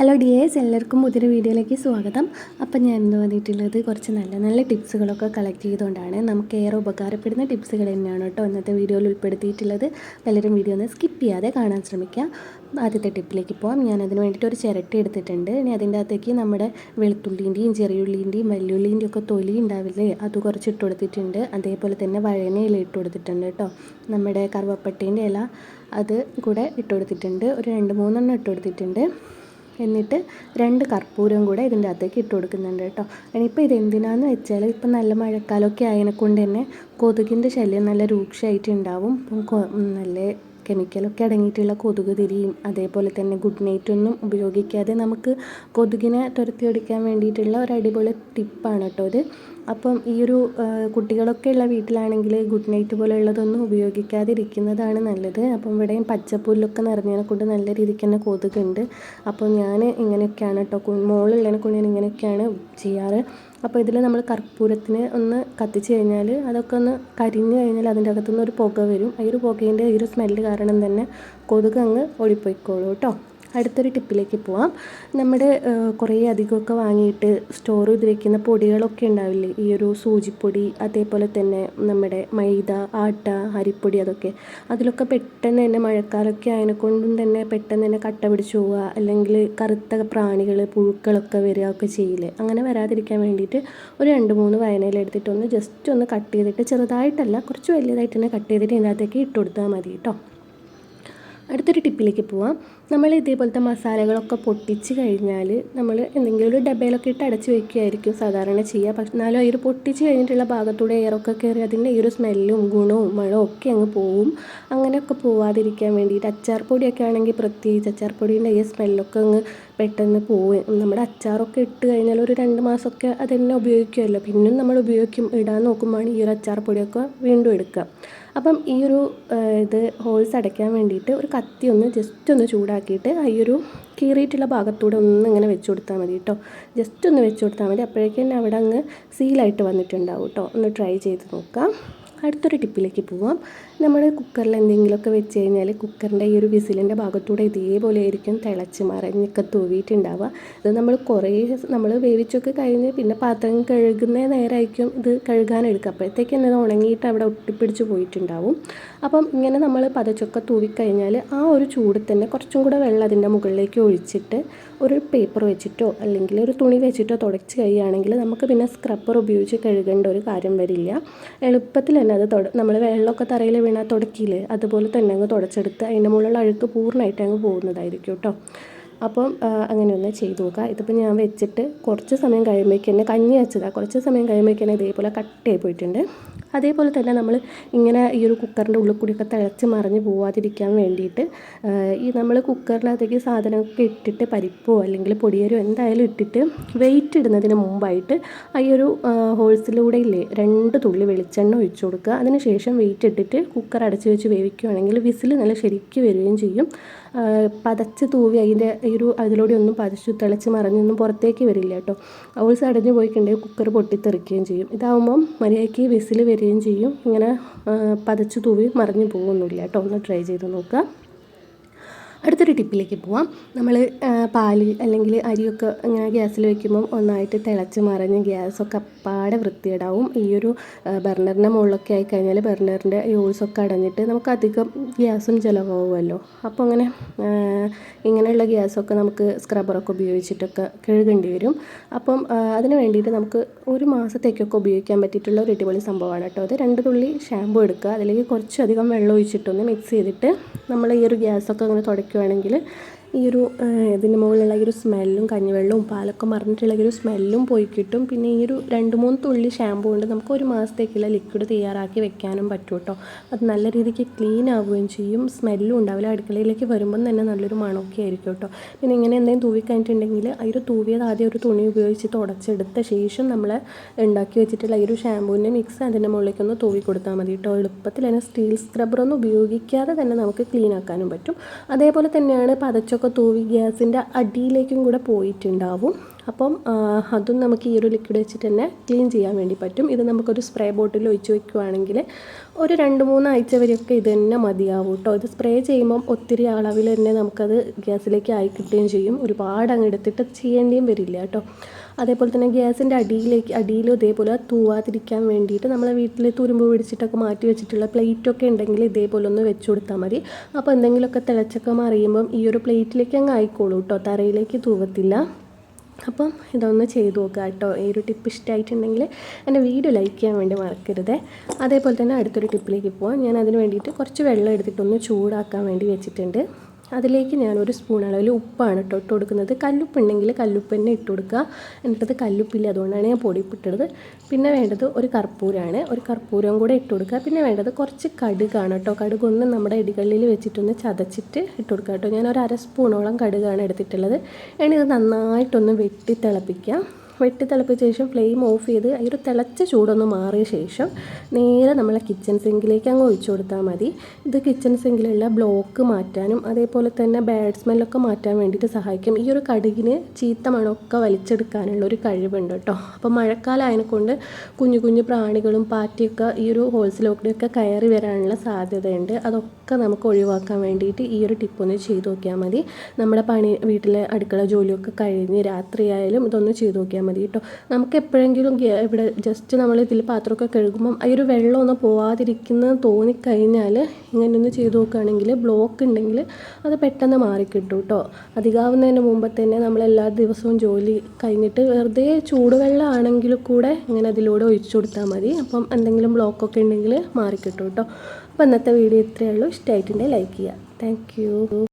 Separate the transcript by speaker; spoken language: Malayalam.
Speaker 1: ഹലോ ഡിയേഴ്സ് എല്ലാവർക്കും പുതിയൊരു വീഡിയോയിലേക്ക് സ്വാഗതം. അപ്പം ഞാൻ ഇന്ന് വന്നിട്ടുള്ളത് കുറച്ച് നല്ല നല്ല ടിപ്സുകളൊക്കെ കളക്ട് ചെയ്തുകൊണ്ടാണ്. നമുക്ക് ഏറെ ഉപകാരപ്പെടുന്ന ടിപ്സുകൾ തന്നെയാണ് കേട്ടോ ഇന്നത്തെ വീഡിയോയിൽ ഉൾപ്പെടുത്തിയിട്ടുള്ളത്. പലരും വീഡിയോ ഒന്ന് സ്കിപ്പ് ചെയ്യാതെ കാണാൻ ശ്രമിക്കുക. ആദ്യത്തെ ടിപ്പിലേക്ക് പോകാം ഞാൻ അതിന് വേണ്ടിയിട്ട് ഒരു ചിരട്ടി എടുത്തിട്ടുണ്ട്. ഇനി അതിന്റെ അകത്തേക്ക് നമ്മുടെ വെളുത്തുള്ളിന്റെയും ചെറിയുള്ളിന്റെയും വലിയുള്ളിന്റെയും ഒക്കെ തൊലി ഉണ്ടാവില്ലേ അത് കുറച്ച് ഇട്ട് കൊടുത്തിട്ടുണ്ട്. അതേപോലെ തന്നെ വഴനയില ഇട്ട് കൊടുത്തിട്ടുണ്ട് കേട്ടോ. നമ്മുടെ കറുവപ്പട്ടേന്റെ ഇല അത് കൂടെ ഇട്ട് കൊടുത്തിട്ടുണ്ട്. ഒരു രണ്ട് മൂന്നെണ്ണം ഇട്ട് കൊടുത്തിട്ടുണ്ട്. എന്നിട്ട് രണ്ട് കർപ്പൂരം കൂടെ ഇതിന്റെ അകത്തേക്ക് ഇട്ട് കൊടുക്കുന്നുണ്ട് കേട്ടോ. ഇനിയിപ്പോൾ ഇത് എന്തിനാന്ന് വെച്ചാൽ ഇപ്പം നല്ല മഴക്കാലമൊക്കെ ആയതിനെ കൊണ്ട് തന്നെ കൊതുകിന്റെ ശല്യം നല്ല രൂക്ഷമായിട്ട് ഉണ്ടാവും നല്ല കെമിക്കലൊക്കെ അടങ്ങിയിട്ടുള്ള കൊതുക് തിരിയും. അതേപോലെ തന്നെ ഗുഡ് നൈറ്റ് ഒന്നും ഉപയോഗിക്കാതെ നമുക്ക് കൊതുകിനെ തുരത്തി ഓടിക്കാൻ വേണ്ടിയിട്ടുള്ള ഒരു അടിപൊളി ടിപ്പാണ് കേട്ടോ ഇത്. അപ്പം ഈ ഒരു കുട്ടികളൊക്കെ ഉള്ള വീട്ടിലാണെങ്കിൽ ഗുഡ് നൈറ്റ് പോലെയുള്ളതൊന്നും ഉപയോഗിക്കാതിരിക്കുന്നതാണ് നല്ലത്. അപ്പം ഇവിടെയും പച്ചപ്പുല്ലൊക്കെ നിറഞ്ഞതിനെ കൊണ്ട് നല്ല രീതിക്ക് തന്നെ കൊതുകുണ്ട്. അപ്പം ഞാൻ ഇങ്ങനെയൊക്കെയാണ് കേട്ടോ മോളുള്ളതിനെ കൊണ്ട് ഞാൻ ഇങ്ങനെയൊക്കെയാണ് ചെയ്യാറ്. അപ്പോൾ ഇതിൽ നമ്മൾ കർപ്പൂരത്തിന് ഒന്ന് കത്തിച്ച് കഴിഞ്ഞാൽ അതൊക്കെ ഒന്ന് കരിഞ്ഞു കഴിഞ്ഞാൽ അതിന്റെ അകത്തുനിന്ന് ഒരു പുക വരും. ഈ ഒരു പുകേന്റെ ഈ ഒരു സ്മെല്ല് കാരണം തന്നെ കൊതുക് അങ്ങ് ഓടിപ്പോയിക്കോളൂ കേട്ടോ അടുത്തൊരു ടിപ്പിലേക്ക് പോവാം. നമ്മുടെ കുറേ അധികമൊക്കെ വാങ്ങിയിട്ട് സ്റ്റോർ ചെയ്ത് വെക്കുന്ന പൊടികളൊക്കെ ഉണ്ടാവില്ലേ? ഈ ഒരു സൂചിപ്പൊടി അതേപോലെ തന്നെ നമ്മുടെ മൈദ ആട്ട അരിപ്പൊടി അതൊക്കെ. അതിലൊക്കെ പെട്ടെന്ന് തന്നെ മഴക്കാലമൊക്കെ ആയതിനെ കൊണ്ടും തന്നെ പെട്ടെന്ന് തന്നെ കട്ട പിടിച്ച് പോവുക അല്ലെങ്കിൽ കറുത്ത പ്രാണികൾ പുഴുക്കളൊക്കെ വരിക ഒക്കെ ചെയ്യില്ലേ? അങ്ങനെ വരാതിരിക്കാൻ വേണ്ടിയിട്ട് ഒരു രണ്ട് മൂന്ന് വയനയിലെടുത്തിട്ടൊന്ന് ജസ്റ്റ് ഒന്ന് കട്ട് ചെയ്തിട്ട് ചെറുതായിട്ടല്ല കുറച്ച് വലിയതായിട്ട് തന്നെ കട്ട് ചെയ്തിട്ട് ഇതിനകത്തേക്ക് ഇട്ട് കൊടുത്താൽ മതി കേട്ടോ. അടുത്തൊരു ടിപ്പിലേക്ക് പോവാം. നമ്മൾ ഇതേപോലത്തെ മസാലകളൊക്കെ പൊട്ടിച്ച് കഴിഞ്ഞാൽ നമ്മൾ എന്തെങ്കിലും ഒരു ഡബയിലൊക്കെ ഇട്ട് അടച്ച് വയ്ക്കുകയായിരിക്കും സാധാരണ ചെയ്യുക. പക്ഷെ എന്നാലും ഈ പൊട്ടിച്ച് കഴിഞ്ഞിട്ടുള്ള ഭാഗത്തൂടെ എയറൊക്കെ കയറി അതിന്റെ ഈ ഒരു സ്മെല്ലും ഗുണവും മഴവും ഒക്കെ അങ്ങ് പോവും. അങ്ങനെയൊക്കെ പോവാതിരിക്കാൻ വേണ്ടിയിട്ട് അച്ചാർ പൊടിയൊക്കെ ആണെങ്കിൽ പ്രത്യേകിച്ച് അച്ചാർ പൊടീന്റെ ഈ സ്മെല്ലൊക്കെ അങ്ങ് പെട്ടെന്ന് പോവും. നമ്മുടെ അച്ചാറൊക്കെ ഇട്ട് കഴിഞ്ഞാൽ ഒരു രണ്ട് മാസമൊക്കെ അത് തന്നെ ഉപയോഗിക്കുമല്ലോ. പിന്നും നമ്മൾ ഉപയോഗിക്കും ഇടാൻ നോക്കുമ്പോഴാണ് ഈ ഒരു അച്ചാർ പൊടിയൊക്കെ വീണ്ടും എടുക്കുക. അപ്പം ഈ ഒരു ഇത് ഹോൾസ് അടയ്ക്കാൻ വേണ്ടിയിട്ട് ഒരു കത്തി ഒന്ന് ജസ്റ്റ് ഒന്ന് ചൂടാക്കിയിട്ട് ആ ഒരു കീറിയിട്ടുള്ള ഭാഗത്തൂടെ ഒന്ന് ഇങ്ങനെ വെച്ച് കൊടുത്താൽ മതി കേട്ടോ ജസ്റ്റ് ഒന്ന് വെച്ച് കൊടുത്താൽ മതി. അപ്പോഴേക്കും തന്നെ അവിടെ അങ്ങ് സീലായിട്ട് വന്നിട്ടുണ്ടാവും കേട്ടോ ഒന്ന് ട്രൈ ചെയ്ത് നോക്കാം. അടുത്തൊരു ടിപ്പിലേക്ക് പോവാം. നമ്മൾ കുക്കറിൽ എന്തെങ്കിലുമൊക്കെ വെച്ച് കഴിഞ്ഞാൽ കുക്കറിന്റെ ഈ ഒരു വിസിലിന്റെ ഭാഗത്തൂടെ ഇതേപോലെ ആയിരിക്കും തിളച്ച് മറിഞ്ഞൊക്കെ തൂവിയിട്ടുണ്ടാവുക. അത് നമ്മൾ കുറേ നമ്മൾ വേവിച്ചൊക്കെ കഴിഞ്ഞ് പിന്നെ പാത്രം കഴുകുന്ന നേരമായിരിക്കും ഇത് കഴുകാനെടുക്കുക അപ്പോഴത്തേക്ക് തന്നെ ഉണങ്ങിയിട്ട് അവിടെ ഒട്ടിപ്പിടിച്ച് പോയിട്ടുണ്ടാവും. അപ്പം ഇങ്ങനെ നമ്മൾ പതച്ചൊക്കെ തൂവിക്കഴിഞ്ഞാൽ ആ ഒരു ചൂട് തന്നെ കുറച്ചും കൂടെ വെള്ളം അതിന്റെ മുകളിലേക്ക് ഒഴിച്ചിട്ട് ഒരു പേപ്പർ വെച്ചിട്ടോ അല്ലെങ്കിൽ ഒരു തുണി വെച്ചിട്ടോ തുടച്ച് കഴിയുകയാണെങ്കിൽ നമുക്ക് പിന്നെ സ്ക്രബ്ബർ ഉപയോഗിച്ച് കഴുകേണ്ട ഒരു കാര്യം വരില്ല. എളുപ്പത്തിൽ തന്നെ അത് നമ്മൾ വെള്ളമൊക്കെ തറയിൽ വീണാൽ തുടക്കിയില്ലേ അതുപോലെ തന്നെ അങ്ങ് തുടച്ചെടുത്ത് അതിന്റെ മുകളിലുള്ള അഴുക്ക് പൂർണമായിട്ട് അങ്ങ് പോകുന്നതായിരിക്കും കേട്ടോ. അപ്പം അങ്ങനെ ഒന്ന് ചെയ്ത് നോക്കുക ഇതിപ്പോൾ ഞാൻ വെച്ചിട്ട് കുറച്ച് സമയം കഴിയുമ്പോഴേക്ക് തന്നെ കഞ്ഞി വെച്ചതാണ് കുറച്ച് സമയം കഴിയുമ്പോഴേക്ക് തന്നെ ഇതേപോലെ കട്ടയായി പോയിട്ടുണ്ട്. അതേപോലെ തന്നെ നമ്മൾ ഇങ്ങനെ ഈ ഒരു കുക്കറിന്റെ ഉള്ളിൽ കൂടിയൊക്കെ തിളച്ച് മറിഞ്ഞ് പോവാതിരിക്കാൻ വേണ്ടിയിട്ട് ഈ നമ്മൾ കുക്കറിനകത്തേക്ക് സാധനമൊക്കെ ഇട്ടിട്ട് പരിപ്പോ അല്ലെങ്കിൽ പൊടിയരോ എന്തായാലും ഇട്ടിട്ട് വെയിറ്റ് ഇടുന്നതിന് മുമ്പായിട്ട് ഈ ഒരു ഹോൾസിലൂടെ ഇല്ലേ രണ്ട് തുള്ളി വെളിച്ചെണ്ണ ഒഴിച്ചു കൊടുക്കുക. അതിന് ശേഷം വെയിറ്റ് ഇട്ടിട്ട് കുക്കർ അടച്ചു വെച്ച് വേവിക്കുകയാണെങ്കിൽ വിസിൽ നല്ല ശരിക്ക് വരികയും ചെയ്യും. പതച്ച് തൂവി അതിന്റെ ഈ ഒരു അതിലൂടെ ഒന്നും പതച്ചു തിളച്ച് മറിഞ്ഞൊന്നും പുറത്തേക്ക് വരില്ല കേട്ടോ. ഹോൾസ് അടഞ്ഞു പോയിട്ടുണ്ടെങ്കിൽ കുക്കർ പൊട്ടിത്തെറിക്കുകയും ചെയ്യും. ഇതാവുമ്പം മര്യാദയ്ക്ക് വിസിൽ വരികയും ചെയ്യും. ഇങ്ങനെ പതച്ച് തൂവി മറിഞ്ഞു പോകുന്നില്ല. കേട്ടോ ഒന്ന് ട്രൈ ചെയ്ത് നോക്കുക. അടുത്തൊരു ടിപ്പിലേക്ക് പോവാം. നമ്മൾ പാൽ അല്ലെങ്കിൽ അരിയൊക്കെ ഇങ്ങനെ ഗ്യാസിൽ വെക്കുമ്പം ഒന്നായിട്ട് തിളച്ച് മറിഞ്ഞ് ഗ്യാസൊക്കെ അപ്പാടെ വൃത്തിയിടാവും ഈ ഒരു ബർണറിന്റെ മുകളിലൊക്കെ ആയിക്കഴിഞ്ഞാൽ ബർണറിന്റെ യൂസൊക്കെ അടഞ്ഞിട്ട് നമുക്ക് അധികം ഗ്യാസും ചിലവാകുമല്ലോ അപ്പോൾ അങ്ങനെ ഇങ്ങനെയുള്ള ഗ്യാസൊക്കെ നമുക്ക് സ്ക്രബ്ബറൊക്കെ ഉപയോഗിച്ചിട്ടൊക്കെ കഴുകേണ്ടി വരും. അപ്പം അതിന് വേണ്ടിയിട്ട് നമുക്ക് ഒരു മാസത്തേക്കൊക്കെ ഉപയോഗിക്കാൻ പറ്റിയിട്ടുള്ള ഒരു അടിപൊളി സംഭവമാണ് കേട്ടോ അത് രണ്ട് തുള്ളി ഷാമ്പു എടുക്കുക. അതിലേക്ക് കുറച്ചധികം വെള്ളം ഒഴിച്ചിട്ടൊന്ന് മിക്സ് ചെയ്തിട്ട് നമ്മൾ ഈ ഒരു ഗ്യാസൊക്കെ അങ്ങനെ തുടയ്ക്കുകയാണെങ്കിൽ ഈ ഒരു ഇതിന് മുകളിലുള്ള ഈ ഒരു സ്മെല്ലും കഞ്ഞിവെള്ളവും പാലൊക്കെ മറിഞ്ഞിട്ടുള്ള ഒരു സ്മെല്ലും പോയി കിട്ടും. പിന്നെ ഈ ഒരു രണ്ട് മൂന്ന് തുള്ളി ഷാമ്പൂ കൊണ്ട് നമുക്ക് ഒരു മാസത്തേക്കുള്ള ലിക്വിഡ് തയ്യാറാക്കി വെക്കാനും പറ്റും കേട്ടോ. അത് നല്ല രീതിക്ക് ക്ലീൻ ആവുകയും ചെയ്യും. സ്മെല്ലും ഉണ്ടാവില്ല. അടുക്കളയിലേക്ക് വരുമ്പം തന്നെ നല്ലൊരു മണമൊക്കെ ആയിരിക്കും കേട്ടോ. പിന്നെ ഇങ്ങനെ എന്തെങ്കിലും തൂവി കഴിഞ്ഞിട്ടുണ്ടെങ്കിൽ ആ ഒരു തൂവിയത് ആദ്യം ഒരു തുണി ഉപയോഗിച്ച് തുടച്ചെടുത്ത ശേഷം നമ്മൾ ഉണ്ടാക്കി വെച്ചിട്ടുള്ള ഈ ഒരു ഷാമ്പൂവിന്റെ മിക്സ് അതിന്റെ മുകളിലേക്ക് ഒന്ന് തൂവി കൊടുത്താൽ മതി കേട്ടോ. എളുപ്പത്തിൽ തന്നെ സ്റ്റീൽ സ്ക്രബ്ബറൊന്നും ഉപയോഗിക്കാതെ തന്നെ നമുക്ക് ക്ലീൻ ആക്കാനും പറ്റും. അതേപോലെ തന്നെയാണ് പതച്ചൊക്കെ തൂവി ഗ്യാസിന്റെ അടിയിലേക്കും കൂടെ പോയിട്ടുണ്ടാവും. അപ്പം അതും നമുക്ക് ഈ ഒരു ലിക്വിഡ് വെച്ചിട്ട് തന്നെ ക്ലീൻ ചെയ്യാൻ വേണ്ടി പറ്റും. ഇത് നമുക്കൊരു സ്പ്രേ ബോട്ടിൽ ഒഴിച്ച് വയ്ക്കുവാണെങ്കിൽ ഒരു രണ്ട് മൂന്ന് ആഴ്ച വരെയൊക്കെ ഇത് തന്നെ മതിയാവും കേട്ടോ ഇത് സ്പ്രേ ചെയ്യുമ്പം ഒത്തിരി അളവിൽ തന്നെ നമുക്കത് ഗ്യാസിലേക്ക് ആയി കിട്ടുകയും ചെയ്യും. ഒരുപാട് അങ്ങ് എടുത്തിട്ട് ചെയ്യേണ്ടിയും വരില്ല കേട്ടോ അതേപോലെ തന്നെ ഗ്യാസിന്റെ അടിയിലേക്ക് അടിയിലും ഇതേപോലെ തൂവാതിരിക്കാൻ വേണ്ടിയിട്ട് നമ്മളെ വീട്ടിൽ തുരുമ്പ് പിടിച്ചിട്ടൊക്കെ മാറ്റി വെച്ചിട്ടുള്ള പ്ലേറ്റൊക്കെ ഉണ്ടെങ്കിൽ ഇതേപോലെ ഒന്ന് വെച്ച് കൊടുത്താൽ മതി. അപ്പോൾ എന്തെങ്കിലുമൊക്കെ തിളച്ചൊക്കെ മറിയുമ്പം ഈ ഒരു പ്ലേറ്റിലേക്ക് അങ്ങ് ആയിക്കോളൂ കേട്ടോ തറയിലേക്ക് തൂവത്തില്ല. അപ്പം ഇതൊന്ന് ചെയ്ത് നോക്കുക കേട്ടോ. ഈ ഒരു ടിപ്പ് ഇഷ്ടമായിട്ടുണ്ടെങ്കിൽ എന്റെ വീഡിയോ ലൈക്ക് ചെയ്യാൻ വേണ്ടി മറക്കരുത്. അതേപോലെ തന്നെ അടുത്തൊരു ടിപ്പിലേക്ക് പോവാം. ഞാൻ അതിന് വേണ്ടിയിട്ട് കുറച്ച് വെള്ളം എടുത്തിട്ടൊന്ന് ചൂടാക്കാൻ വേണ്ടി വെച്ചിട്ടുണ്ട്. അതിലേക്ക് ഞാൻ ഒരു സ്പൂൺ അളവിൽ ഉപ്പാണ് കേട്ടോ ഇട്ട് കൊടുക്കുന്നത്. കല്ലുപ്പ് ഉണ്ടെങ്കിൽ കല്ലുപ്പ് തന്നെ ഇട്ട് കൊടുക്കുക. എന്നിട്ടത് കല്ലുപ്പില്ല അതുകൊണ്ടാണ് ഞാൻ പൊടിപ്പിട്ടത് പിന്നെ വേണ്ടത് ഒരു കർപ്പൂരമാണ് ഒരു കർപ്പൂരം കൂടെ ഇട്ട് കൊടുക്കുക. പിന്നെ വേണ്ടത് കുറച്ച് കടുകാണ് കേട്ടോ. കടുകൊന്ന് നമ്മുടെ ഇടികളിൽ വെച്ചിട്ടൊന്ന് ചതച്ചിട്ട് ഇട്ട് കൊടുക്കുക കേട്ടോ. ഞാൻ ഒരു അര സ്പൂണോളം കടുകാണ് എടുത്തിട്ടുള്ളത്. ഇനി ഇത് നന്നായിട്ടൊന്ന് വെട്ടി തിളപ്പിക്കുക വെട്ടി തിളപ്പിച്ച ശേഷം ഫ്ലെയിം ഓഫ് ചെയ്ത് ഈ ഒരു തിളച്ച ചൂടൊന്ന് മാറിയ ശേഷം നേരെ നമ്മളെ കിച്ചൺ സിങ്കിലേക്ക് അങ്ങ് ഒഴിച്ചു കൊടുത്താൽ മതി. ഇത് കിച്ചൺ സിങ്കിലുള്ള ബ്ലോക്ക് മാറ്റാനും അതേപോലെ തന്നെ ബാഡ് സ്മെല്ലൊക്കെ മാറ്റാൻ വേണ്ടിയിട്ട് സഹായിക്കും. ഈ ഒരു കടുകിന് ചീത്ത മണമൊക്കെ വലിച്ചെടുക്കാനുള്ള ഒരു കഴിവുണ്ട് കേട്ടോ. അപ്പോൾ മഴക്കാലം ആയതിനെക്കൊണ്ട് കുഞ്ഞു കുഞ്ഞു പ്രാണികളും പാറ്റിയൊക്കെ ഈ ഒരു ഹോൾസിലോട്ടൊക്കെ കയറി വരാനുള്ള സാധ്യതയുണ്ട്. അതൊക്കെ നമുക്ക് ഒഴിവാക്കാൻ വേണ്ടിയിട്ട് ഈ ഒരു ടിപ്പൊന്ന് ചെയ്തു നോക്കിയാൽ മതി. നമ്മുടെ പണി വീട്ടിലെ അടുക്കള ജോലിയൊക്കെ കഴിഞ്ഞ് രാത്രിയായാലും ഇതൊന്ന് ചെയ്തു നോക്കിയാൽ മതി കേട്ടോ. നമുക്ക് എപ്പോഴെങ്കിലും ഇവിടെ ജസ്റ്റ് നമ്മൾ ഇതിൽ പാത്രമൊക്കെ കഴുകുമ്പം ആ ഒരു വെള്ളമൊന്നും പോവാതിരിക്കുന്ന തോന്നിക്കഴിഞ്ഞാൽ ഇങ്ങനെ ഒന്ന് ചെയ്ത് നോക്കുകയാണെങ്കിൽ ബ്ലോക്ക് ഉണ്ടെങ്കിൽ അത് പെട്ടെന്ന് മാറിക്കിട്ടും കേട്ടോ. അധികാവുന്നതിന് മുമ്പ് തന്നെ നമ്മൾ എല്ലാ ദിവസവും ജോലി കഴിഞ്ഞിട്ട് വെറുതെ ചൂടുവെള്ളം ആണെങ്കിൽ കൂടെ ഇങ്ങനെ അതിലൂടെ ഒഴിച്ചു കൊടുത്താൽ മതി. അപ്പം എന്തെങ്കിലും ബ്ലോക്കൊക്കെ ഉണ്ടെങ്കിൽ മാറിക്കിട്ടും കേട്ടോ. അപ്പം ഇന്നത്തെ വീഡിയോ ഇത്രയേ ഉള്ളൂ. ഇഷ്ടമായിട്ടുണ്ടെങ്കിൽ ലൈക്ക് ചെയ്യുക. താങ്ക്